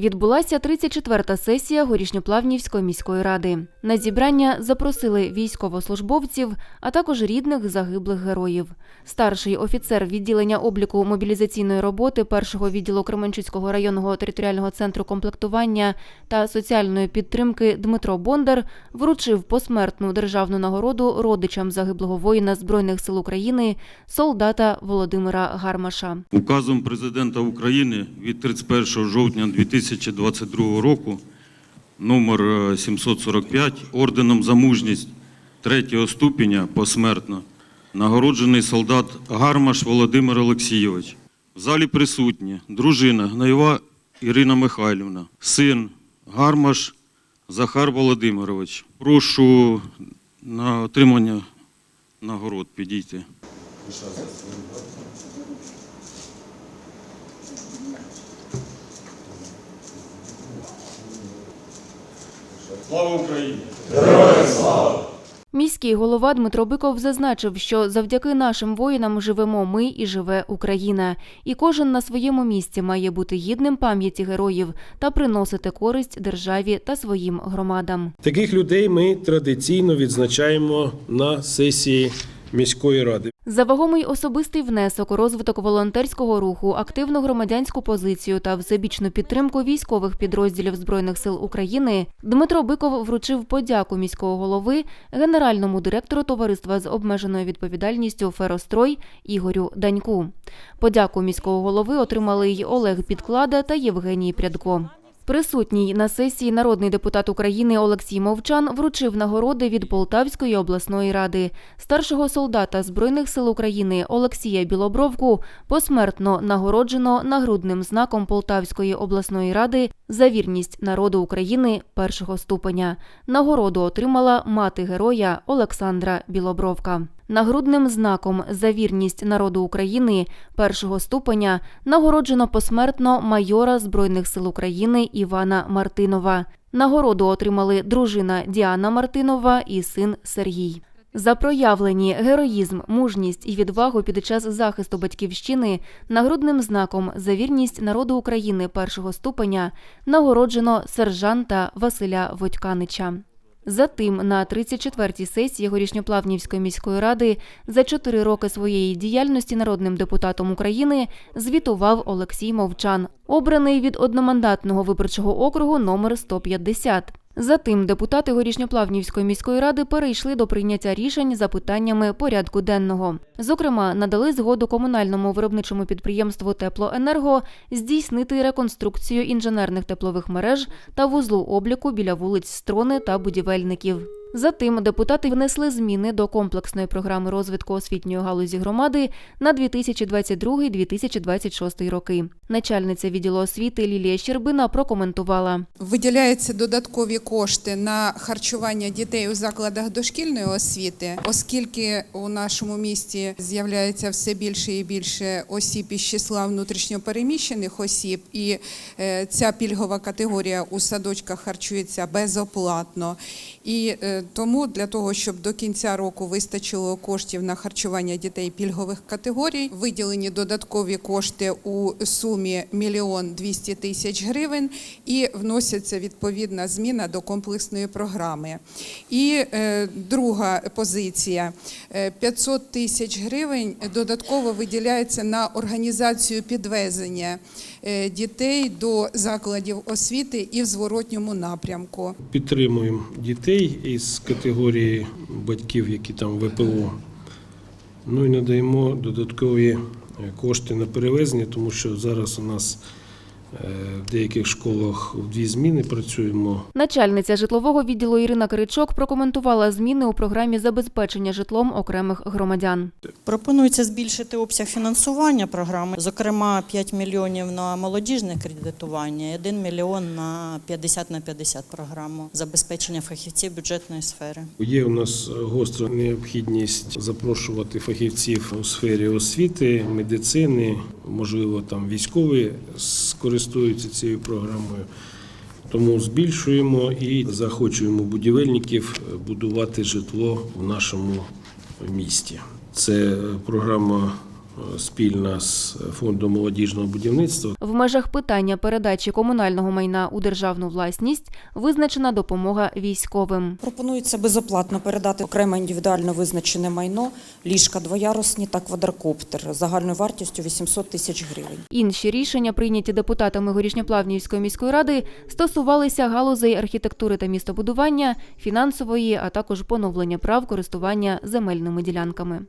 Відбулася 34-та сесія Горішньоплавнівської міської ради. На зібрання запросили військовослужбовців, а також рідних загиблих героїв. Старший офіцер відділення обліку мобілізаційної роботи першого відділу Кременчуцького районного територіального центру комплектування та соціальної підтримки Дмитро Бондар вручив посмертну державну нагороду родичам загиблого воїна Збройних сил України солдата Володимира Гармаша. Указом президента України від 31 жовтня 2022 року номер е, 745 орденом за мужність третього ступеня посмертно нагороджений солдат Гармаш Володимир Олексійович. В залі присутні дружина Гнаєва Ірина Михайлівна, син Гармаш Захар Володимирович. Прошу на отримання нагород підійти. Слава Україні! Міський голова Дмитро Биков зазначив, що завдяки нашим воїнам живемо ми і живе Україна. І кожен на своєму місці має бути гідним пам'яті героїв та приносити користь державі та своїм громадам. Таких людей ми традиційно відзначаємо на сесії міської ради. За вагомий особистий внесок розвиток волонтерського руху, активну громадянську позицію та всебічну підтримку військових підрозділів Збройних сил України Дмитро Биков вручив подяку міського голови генеральному директору товариства з обмеженою відповідальністю Ферострой Ігорю Даньку. Подяку міського голови отримали й Олег Підклада та Євгеній Прядко. Присутній на сесії народний депутат України Олексій Мовчан вручив нагороди від Полтавської обласної ради. Старшого солдата Збройних сил України Олексія Білобровку посмертно нагороджено нагрудним знаком Полтавської обласної ради за вірність народу України першого ступеня. Нагороду отримала мати героя Олександра Білобровка. Нагрудним знаком за вірність народу України першого ступеня нагороджено посмертно майора Збройних сил України Івана Мартинова. Нагороду отримали дружина Діана Мартинова і син Сергій. За проявлені героїзм, мужність і відвагу під час захисту батьківщини нагрудним знаком за вірність народу України першого ступеня нагороджено сержанта Василя Водьканича. Затим на 34-й сесії Горішньоплавнівської міської ради за чотири роки своєї діяльності народним депутатом України звітував Олексій Мовчан, обраний від одномандатного виборчого округу номер 150. Затим депутати Горішньоплавнівської міської ради перейшли до прийняття рішень за питаннями порядку денного. Зокрема, надали згоду комунальному виробничому підприємству Теплоенерго здійснити реконструкцію інженерних теплових мереж та вузлу обліку біля вулиць Строни та будівельників. Затим депутати внесли зміни до комплексної програми розвитку освітньої галузі громади на 2022-2026 роки. Начальниця відділу освіти Лілія Щербина прокоментувала. Виділяються додаткові кошти на харчування дітей у закладах дошкільної освіти, оскільки у нашому місті з'являється все більше і більше осіб із числа внутрішньопереміщених осіб, і е, ця пільгова категорія у садочках харчується безоплатно. І е, тому для того, щоб до кінця року вистачило коштів на харчування дітей пільгових категорій, виділені додаткові кошти у сумі мільйон 200 тисяч гривень і вноситься відповідна зміна до комплексної програми. І е, друга позиція Е, 500 тисяч гривень додатково виділяється на організацію підвезення е, дітей до закладів освіти і в зворотньому напрямку. Підтримуємо дітей із категорії батьків, які там ВПО. Ну і надаємо додаткові е, кошти на перевезення, тому що зараз у нас в деяких школах в дві зміни працюємо. Начальниця житлового відділу Ірина Киричок прокоментувала зміни у програмі забезпечення житлом окремих громадян. Пропонується збільшити обсяг фінансування програми, зокрема 5 мільйонів на молодіжне кредитування, і 1 мільйон на 50 на 50 програму забезпечення фахівців бюджетної сфери. Є у нас гостра необхідність запрошувати фахівців у сфері освіти, медицини, можливо, там військові скористуються цією програмою. Тому збільшуємо і захочуємо будівельників будувати житло в нашому місті. Це програма спільна з фондом молодіжного будівництва. В межах питання передачі комунального майна у державну власність визначена допомога військовим. Пропонується безоплатно передати окремо індивідуально визначене майно, ліжка двоярусні та квадрокоптер загальною вартістю 800 тисяч гривень. Інші рішення, прийняті депутатами Горішньоплавнівської міської ради, стосувалися галузей архітектури та містобудування, фінансової, а також поновлення прав користування земельними ділянками.